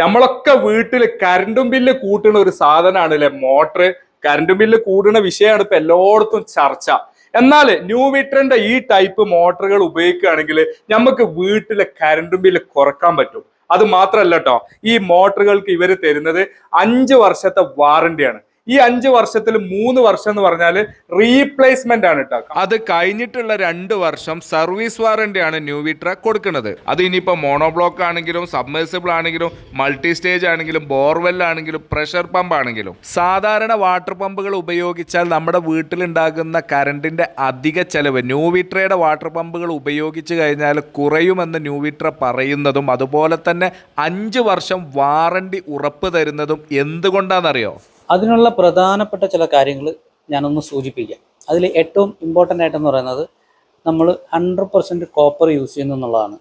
നമ്മളൊക്കെ വീട്ടിൽ കറണ്ടും ബില്ല് കൂട്ടുന്ന ഒരു സാധനമാണ് അല്ലെ മോട്ടർ കരണ്ടും ബില്ല് കൂടുന്ന വിഷയമാണ് ഇപ്പൊ എല്ലായിടത്തും ചർച്ച. എന്നാൽ ന്യൂ മീറ്ററിന്റെ ഈ ടൈപ്പ് മോട്ടറുകൾ ഉപയോഗിക്കുകയാണെങ്കിൽ നമുക്ക് വീട്ടിലെ കരണ്ടും ബില്ല് കുറയ്ക്കാൻ പറ്റും. അത് മാത്രല്ല കേട്ടോ ഈ മോട്ടറുകൾക്ക് ഇവർ തരുന്നത് അഞ്ച് വർഷത്തെ വാറണ്ടിയാണ് ഈ അഞ്ച് വർഷത്തിൽ മൂന്ന് വർഷം എന്ന് പറഞ്ഞാൽ റീപ്ലേസ്മെന്റ് ആണ് കേട്ടോ അത് കഴിഞ്ഞിട്ടുള്ള രണ്ട് വർഷം സർവീസ് വാറന്റി ആണ് ന്യൂ വിട്ര കൊടുക്കുന്നത്. അത് ഇനിയിപ്പോൾ മോണോബ്ലോക്ക് ആണെങ്കിലും സബ്മേഴ്സിബിൾ ആണെങ്കിലും മൾട്ടി സ്റ്റേജ് ആണെങ്കിലും ബോർവെൽ ആണെങ്കിലും പ്രഷർ പമ്പ് ആണെങ്കിലും. സാധാരണ വാട്ടർ പമ്പുകൾ ഉപയോഗിച്ചാൽ നമ്മുടെ വീട്ടിലുണ്ടാകുന്ന കറണ്ടിന്റെ അധിക ചെലവ് ന്യൂ വിട്രയുടെ വാട്ടർ പമ്പുകൾ ഉപയോഗിച്ച് കഴിഞ്ഞാൽ കുറയുമെന്ന് ന്യൂ വിട്ര പറയുന്നതും അതുപോലെ തന്നെ അഞ്ച് വർഷം വാറണ്ടി ഉറപ്പ് തരുന്നതും എന്തുകൊണ്ടാണെന്നറിയോ? അതിനുള്ള പ്രധാനപ്പെട്ട ചില കാര്യങ്ങൾ ഞാനൊന്ന് സൂചിപ്പിക്കാം. അതിൽ ഏറ്റവും ഇമ്പോർട്ടന്റ് ആയിട്ടെന്ന് പറയുന്നത് നമ്മൾ ഹൺഡ്രഡ് പെർസെന്റ് കോപ്പർ യൂസ് ചെയ്യുന്നു എന്നുള്ളതാണ്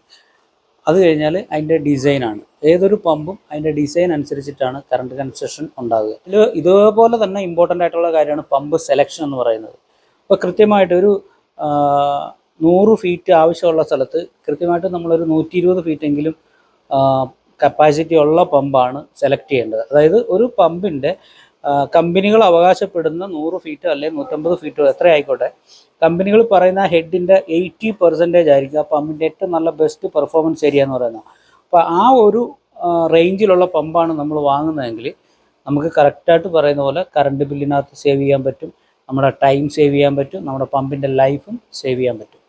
അത് കഴിഞ്ഞാൽ അതിന്റെ ഡിസൈനാണ് ഏതൊരു പമ്പും അതിന്റെ ഡിസൈൻ അനുസരിച്ചിട്ടാണ് കറണ്ട് കൺസ്ട്രക്ഷൻ ഉണ്ടാകുക ഇതിൽ ഇതേപോലെ തന്നെ ഇമ്പോർട്ടന്റ് ആയിട്ടുള്ള കാര്യമാണ് പമ്പ് സെലക്ഷൻ എന്ന് പറയുന്നത്. ഇപ്പോൾ കൃത്യമായിട്ടൊരു ഒരു നൂറ് ഫീറ്റ് ആവശ്യമുള്ള സ്ഥലത്ത് കൃത്യമായിട്ട് നമ്മളൊരു നൂറ്റി ഇരുപത് ഫീറ്റെങ്കിലും കപ്പാസിറ്റി ഉള്ള പമ്പാണ് സെലക്ട് ചെയ്യേണ്ടത്. അതായത് ഒരു പമ്പിന്റെ കമ്പനികൾ അവകാശപ്പെടുന്ന നൂറ് ഫീറ്റോ അല്ലെങ്കിൽ നൂറ്റമ്പത് ഫീറ്റോ എത്ര ആയിക്കോട്ടെ കമ്പനികൾ പറയുന്ന ഹെഡിന്റെ എയ്റ്റി പെർസെന്റേജ് ആയിരിക്കും. ആ പമ്പിന്റെ ഏറ്റവും നല്ല ബെസ്റ്റ് പെർഫോമൻസ് ഏരിയ എന്ന് പറയുന്നത്. അപ്പോൾ ആ ഒരു റേഞ്ചിലുള്ള പമ്പാണ് നമ്മൾ വാങ്ങുന്നതെങ്കിൽ നമുക്ക് കറക്റ്റായിട്ട് പറയുന്ന പോലെ കറണ്ട് ബില്ലിനകത്ത് സേവ് ചെയ്യാൻ പറ്റും നമ്മുടെ ടൈം സേവ് ചെയ്യാൻ പറ്റും നമ്മുടെ പമ്പിന്റെ ലൈഫും സേവ് ചെയ്യാൻ പറ്റും.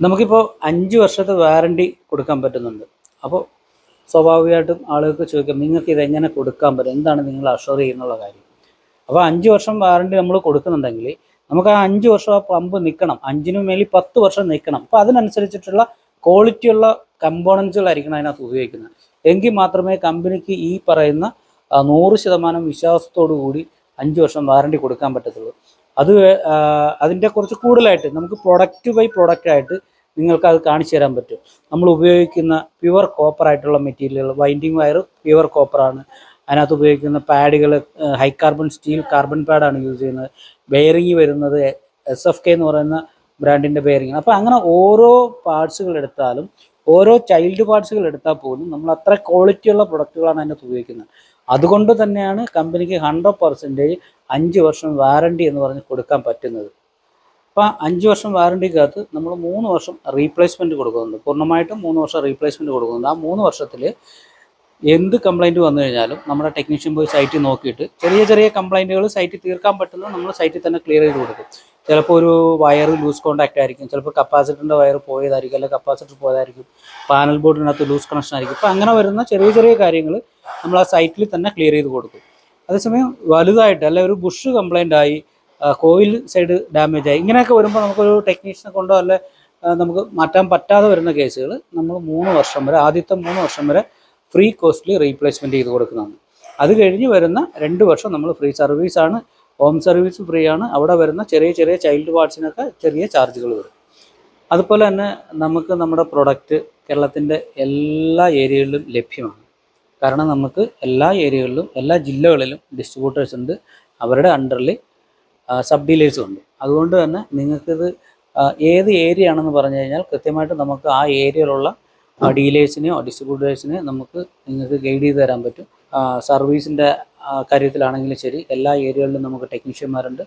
നമുക്കിപ്പോൾ അഞ്ച് വർഷത്തെ വാറണ്ടി കൊടുക്കാൻ പറ്റുന്നുണ്ട്. അപ്പോൾ സ്വാഭാവികമായിട്ടും ആളുകൾക്ക് ചോദിക്കാം നിങ്ങൾക്ക് ഇതെങ്ങനെ കൊടുക്കാൻ പറ്റും? എന്താണ് നിങ്ങൾ അഷുർ ചെയ്യുന്നുള്ള കാര്യം? അപ്പോൾ അഞ്ച് വർഷം വാറണ്ടി നമ്മൾ കൊടുക്കുന്നുണ്ടെങ്കിൽ നമുക്ക് ആ അഞ്ച് വർഷം ആ പമ്പ് നിൽക്കണം അഞ്ചിനു മേലിൽ പത്ത് വർഷം നിൽക്കണം അപ്പോൾ അതിനനുസരിച്ചിട്ടുള്ള ക്വാളിറ്റിയുള്ള കമ്പോണൻസുകളായിരിക്കണം അതിനകത്ത് ഉപയോഗിക്കുന്നത്. എങ്കിൽ മാത്രമേ കമ്പനിക്ക് ഈ പറയുന്ന നൂറ് ശതമാനം വിശ്വാസത്തോടു കൂടി അഞ്ച് വർഷം വാറണ്ടി കൊടുക്കാൻ പറ്റത്തുള്ളൂ. അത് അതിന്റെ കുറച്ച് കൂടുതലായിട്ട് നമുക്ക് പ്രൊഡക്റ്റ് ബൈ പ്രൊഡക്റ്റ് ആയിട്ട് നിങ്ങൾക്ക് അത് കാണിച്ചു തരാൻ പറ്റും. നമ്മൾ ഉപയോഗിക്കുന്ന പ്യുവർ കോപ്പർ ആയിട്ടുള്ള മെറ്റീരിയലുകൾ വൈൻഡിങ് വയർ പ്യുവർ കോപ്പറാണ് അതിനകത്ത് ഉപയോഗിക്കുന്ന പാഡുകൾ ഹൈ കാർബൺ സ്റ്റീൽ കാർബൺ പാഡാണ് യൂസ് ചെയ്യുന്നത്. ബെയറിങ് വരുന്നത് എസ് എഫ് കെ എന്ന് പറയുന്ന ബ്രാൻഡിന്റെ ബെയറിങ് അപ്പോൾ അങ്ങനെ ഓരോ പാർട്സുകൾ എടുത്താലും ഓരോ ചൈൽഡ് പാർട്സുകൾ എടുത്താൽ പോലും നമ്മൾ അത്ര ക്വാളിറ്റിയുള്ള പ്രൊഡക്റ്റുകളാണ് അതിനകത്ത് ഉപയോഗിക്കുന്നത്. അതുകൊണ്ട് തന്നെയാണ് കമ്പനിക്ക് ഹൺഡ്രഡ് പെർസെന്റേജ് അഞ്ച് വർഷം വാറണ്ടി എന്ന് പറഞ്ഞ് കൊടുക്കാൻ പറ്റുന്നത്. അപ്പോൾ അഞ്ച് വർഷം വാറണ്ടിക്കകത്ത് നമ്മൾ മൂന്ന് വർഷം റീപ്ലേസ്മെന്റ് കൊടുക്കുന്നുണ്ട്. പൂർണമായിട്ടും മൂന്ന് വർഷം റീപ്ലേസ്മെന്റ് കൊടുക്കുന്നുണ്ട്. ആ മൂന്ന് വർഷത്തിൽ എന്ത് കംപ്ലൈന്റ് വന്നു കഴിഞ്ഞാലും നമ്മുടെ ടെക്നീഷ്യൻ പോയി സൈറ്റിൽ നോക്കിയിട്ട് ചെറിയ ചെറിയ കംപ്ലൈന്റുകൾ സൈറ്റിൽ തീർക്കാൻ പറ്റുന്നത് നമ്മൾ സൈറ്റിൽ തന്നെ ക്ലിയർ ചെയ്ത് കൊടുക്കും. ചിലപ്പോൾ ഒരു വയർ ലൂസ് കോണ്ടാക്റ്റ് ആയിരിക്കും. ചിലപ്പോൾ കപ്പാസിറ്ററിന്റെ വയർ പോയതായിരിക്കും. അല്ലെങ്കിൽ കപ്പാസിറ്റർ പോയതായിരിക്കും. പാനൽ ബോർഡിനകത്ത് ലൂസ് കണക്ഷൻ ആയിരിക്കും. അപ്പോൾ അങ്ങനെ വരുന്ന ചെറിയ ചെറിയ കാര്യങ്ങൾ നമ്മൾ ആ സൈറ്റിൽ തന്നെ ക്ലിയർ ചെയ്ത് കൊടുക്കും. അതേസമയം വലുതായിട്ട് അല്ലെ ഒരു ബുഷ് കംപ്ലൈന്റ് ആയി കോയിൽ സൈഡ് ഡാമേജ് ആയി ഇങ്ങനെയൊക്കെ വരുമ്പോൾ നമുക്കൊരു ടെക്നീഷ്യനെ കൊണ്ടോ അല്ലെ നമുക്ക് മാറ്റാൻ പറ്റാതെ വരുന്ന കേസുകൾ നമ്മൾ മൂന്ന് വർഷം വരെ ആദ്യത്തെ മൂന്ന് വർഷം വരെ ഫ്രീ കോസ്റ്റ്ലി റീപ്ലേസ്മെന്റ് ചെയ്ത് കൊടുക്കുന്നതാണ്. അത് കഴിഞ്ഞ് വരുന്ന രണ്ട് വർഷം നമ്മൾ ഫ്രീ സർവീസാണ് ഹോം സർവീസ് ഫ്രീ ആണ്. അവിടെ വരുന്ന ചെറിയ ചെറിയ ചൈൽഡ് വാർഡ്സിനൊക്കെ ചെറിയ ചാർജുകൾ വരും. അതുപോലെ തന്നെ നമുക്ക് നമ്മുടെ പ്രൊഡക്റ്റ് കേരളത്തിന്റെ എല്ലാ ഏരിയകളിലും ലഭ്യമാണ്. കാരണം നമുക്ക് എല്ലാ ഏരിയകളിലും എല്ലാ ജില്ലകളിലും ഡിസ്ട്രിബ്യൂട്ടേഴ്സ് ഉണ്ട്. അവരുടെ അണ്ടറിൽ സബ് ഡീലേഴ്സും ഉണ്ട്. അതുകൊണ്ട് തന്നെ നിങ്ങൾക്കിത് ഏത് ഏരിയ ആണെന്ന് പറഞ്ഞു കഴിഞ്ഞാൽ കൃത്യമായിട്ട് നമുക്ക് ആ ഏരിയയിലുള്ള ഡീലേഴ്സിനെയോ ഡിസ്ട്രിബ്യൂട്ടേഴ്സിനെയോ നമുക്ക് നിങ്ങൾക്ക് ഗൈഡ് ചെയ്ത് തരാൻ പറ്റും. സർവീസിന്റെ കാര്യത്തിലാണെങ്കിലും ശരി എല്ലാ ഏരിയകളിലും നമുക്ക് ടെക്നീഷ്യന്മാരുണ്ട്.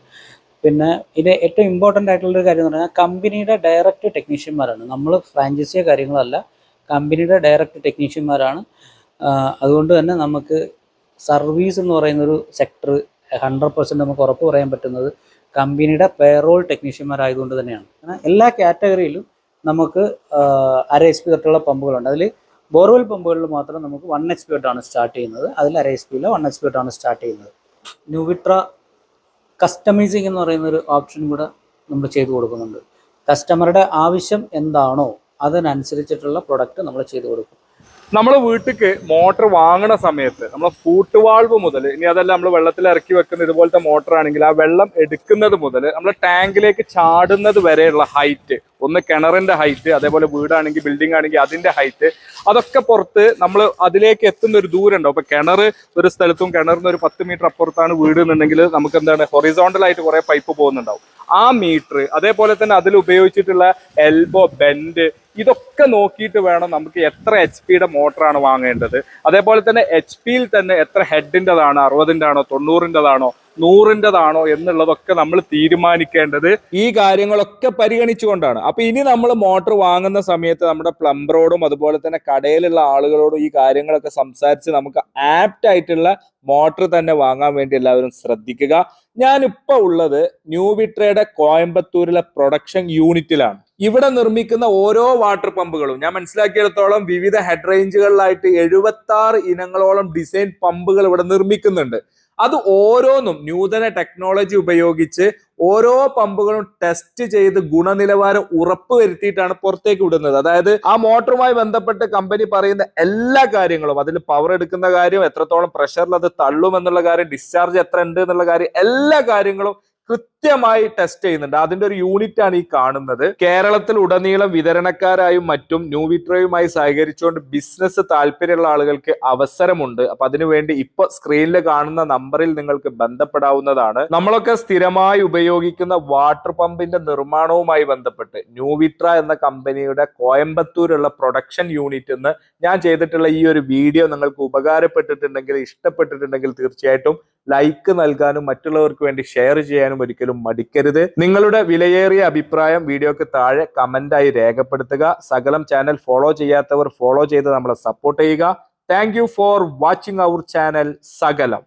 പിന്നെ ഇത് ഏറ്റവും ഇമ്പോർട്ടന്റ് ആയിട്ടുള്ളൊരു കാര്യം എന്ന് പറഞ്ഞാൽ കമ്പനിയുടെ ഡയറക്റ്റ് ടെക്നീഷ്യന്മാരാണ്. നമ്മൾ ഫ്രാഞ്ചൈസിയോ കാര്യങ്ങളല്ല കമ്പനിയുടെ ഡയറക്റ്റ് ടെക്നീഷ്യന്മാരാണ്. അതുകൊണ്ട് തന്നെ നമുക്ക് സർവീസ് എന്ന് പറയുന്നൊരു സെക്ടർ ഹൺഡ്രഡ് പെർസെന്റ് നമുക്ക് ഉറപ്പ് പറയാൻ പറ്റുന്നത് കമ്പനിയുടെ പേറോൾ ടെക്നീഷ്യന്മാരായതുകൊണ്ട് തന്നെയാണ്. എല്ലാ കാറ്റഗറിയിലും നമുക്ക് അര എച്ച് പി തൊട്ടുള്ള പമ്പുകളുണ്ട്. അതിൽ ബോർവെൽ പമ്പുകളിൽ മാത്രം നമുക്ക് വൺ എച്ച് പി തൊട്ടാണ് സ്റ്റാർട്ട് ചെയ്യുന്നത്. അതിൽ അര എച്ച് പിയിലോ വൺ എച്ച് പി തൊട്ടാണ് സ്റ്റാർട്ട് ചെയ്യുന്നത്. ന്യൂവിട്ര കസ്റ്റമൈസിങ് എന്ന് പറയുന്ന ഒരു ഓപ്ഷൻ കൂടെ നമ്മൾ ചെയ്തു കൊടുക്കുന്നുണ്ട്. കസ്റ്റമറുടെ ആവശ്യം എന്താണോ അതിനനുസരിച്ചിട്ടുള്ള പ്രൊഡക്റ്റ് നമ്മൾ ചെയ്തു കൊടുക്കും. നമ്മൾ വീട്ടിക്ക് മോട്ടർ വാങ്ങുന്ന സമയത്ത് നമ്മൾ ഫൂട്ട് വാൾവ് മുതൽ ഇനി അതല്ല നമ്മൾ വെള്ളത്തിൽ ഇറക്കി വെക്കുന്ന ഇതുപോലത്തെ മോട്ടർ ആണെങ്കിൽ ആ വെള്ളം എടുക്കുന്നത് മുതൽ നമ്മൾ ടാങ്കിലേക്ക് ചാടുന്നത് വരെയുള്ള ഹൈറ്റ് ഒന്ന് കിണറിന്റെ ഹൈറ്റ് അതേപോലെ വീടാണെങ്കിൽ ബിൽഡിംഗ് ആണെങ്കിൽ അതിന്റെ ഹൈറ്റ് അതൊക്കെ പുറത്ത് നമ്മൾ അതിലേക്ക് എത്തുന്ന ഒരു ദൂരം ഉണ്ടാവും ഇപ്പൊ കിണർ ഒരു സ്ഥലത്തും കിണറിന് ഒരു പത്ത് മീറ്റർ അപ്പുറത്താണ് വീട് എന്നുണ്ടെങ്കിൽ നമുക്ക് എന്താണ് ഹൊറിസോണ്ടൽ ആയിട്ട് കുറെ പൈപ്പ് പോകുന്നുണ്ടാവും. ആ മീറ്റർ അതേപോലെ തന്നെ അതിൽ ഉപയോഗിച്ചിട്ടുള്ള എൽബോ ബെൻഡ് ഇതൊക്കെ നോക്കിയിട്ട് വേണം നമുക്ക് എത്ര എച്ച് പിയുടെ മോട്ടറാണ് വാങ്ങേണ്ടത്. അതേപോലെ തന്നെ എച്ച് പിയിൽ തന്നെ എത്ര ഹെഡിന്റെതാണോ അറുപതിന്റെ ആണോ തൊണ്ണൂറിന്റെതാണോ നൂറിന്റെതാണോ എന്നുള്ളതൊക്കെ നമ്മൾ തീരുമാനിക്കേണ്ടത് ഈ കാര്യങ്ങളൊക്കെ പരിഗണിച്ചുകൊണ്ടാണ്. അപ്പൊ ഇനി നമ്മൾ മോട്ടോർ വാങ്ങുന്ന സമയത്ത് നമ്മുടെ പ്ലംബറോടും അതുപോലെ തന്നെ കടയിലുള്ള ആളുകളോടും ഈ കാര്യങ്ങളൊക്കെ സംസാരിച്ച് നമുക്ക് ആപ്റ്റ് ആയിട്ടുള്ള മോട്ടർ തന്നെ വാങ്ങാൻ വേണ്ടി എല്ലാവരും ശ്രദ്ധിക്കുക. ഞാനിപ്പോ ഉള്ളത് ന്യൂ വിട്രയുടെ കോയമ്പത്തൂരിലെ പ്രൊഡക്ഷൻ യൂണിറ്റിലാണ്. ഇവിടെ നിർമ്മിക്കുന്ന ഓരോ വാട്ടർ പമ്പുകളും ഞാൻ മനസ്സിലാക്കിയിടത്തോളം വിവിധ ഹെഡ് റേഞ്ചുകളിലായിട്ട് എഴുപത്തി ഇനങ്ങളോളം ഡിസൈൻ പമ്പുകൾ ഇവിടെ നിർമ്മിക്കുന്നുണ്ട്. അത് ഓരോന്നും നൂതന ടെക്നോളജി ഉപയോഗിച്ച് ഓരോ പമ്പുകളും ടെസ്റ്റ് ചെയ്ത് ഗുണനിലവാരം ഉറപ്പ് വരുത്തിയിട്ടാണ് പുറത്തേക്ക് വിടുന്നത്. അതായത് ആ മോട്ടറുമായി ബന്ധപ്പെട്ട് കമ്പനി പറയുന്ന എല്ലാ കാര്യങ്ങളും അതിൽ പവർ എടുക്കുന്ന കാര്യം എത്രത്തോളം പ്രഷറിൽ അത് തള്ളും എന്നുള്ള കാര്യം ഡിസ്ചാർജ് എത്ര ഉണ്ട് എന്നുള്ള കാര്യം എല്ലാ കാര്യങ്ങളും കൃത്യമായി ടെസ്റ്റ് ചെയ്യുന്നുണ്ട്. അതിന്റെ ഒരു യൂണിറ്റ് ആണ് ഈ കാണുന്നത്. കേരളത്തിൽ ഉടനീളം വിതരണക്കാരായും മറ്റും ന്യൂവിട്രോയുമായി സഹകരിച്ചുകൊണ്ട് ബിസിനസ് താല്പര്യമുള്ള ആളുകൾക്ക് അവസരമുണ്ട്. അപ്പൊ അതിനുവേണ്ടി ഇപ്പൊ സ്ക്രീനിൽ കാണുന്ന നമ്പറിൽ നിങ്ങൾക്ക് ബന്ധപ്പെടാവുന്നതാണ്. നമ്മളൊക്കെ സ്ഥിരമായി ഉപയോഗിക്കുന്ന വാട്ടർ പമ്പിന്റെ നിർമ്മാണവുമായി ബന്ധപ്പെട്ട് ന്യൂവിട്ര എന്ന കമ്പനിയുടെ കോയമ്പത്തൂരുള്ള പ്രൊഡക്ഷൻ യൂണിറ്റ് എന്ന് ഞാൻ ചെയ്തിട്ടുള്ള ഈ ഒരു വീഡിയോ നിങ്ങൾക്ക് ഉപകാരപ്പെട്ടിട്ടുണ്ടെങ്കിൽ ഇഷ്ടപ്പെട്ടിട്ടുണ്ടെങ്കിൽ തീർച്ചയായിട്ടും ലൈക്ക് നൽകാനും മറ്റുള്ളവർക്ക് വേണ്ടി ഷെയർ ചെയ്യാനും ഒരിക്കലും മടിക്കരുത്. നിങ്ങളുടെ വിലയേറിയ അഭിപ്രായം വീഡിയോക്ക് താഴെ കമന്റായി രേഖപ്പെടുത്തുക. സകലം ചാനൽ ഫോളോ ചെയ്യാത്തവർ ഫോളോ ചെയ്ത് നമ്മളെ സപ്പോർട്ട് ചെയ്യുക. Thank for watching our channel സകലം.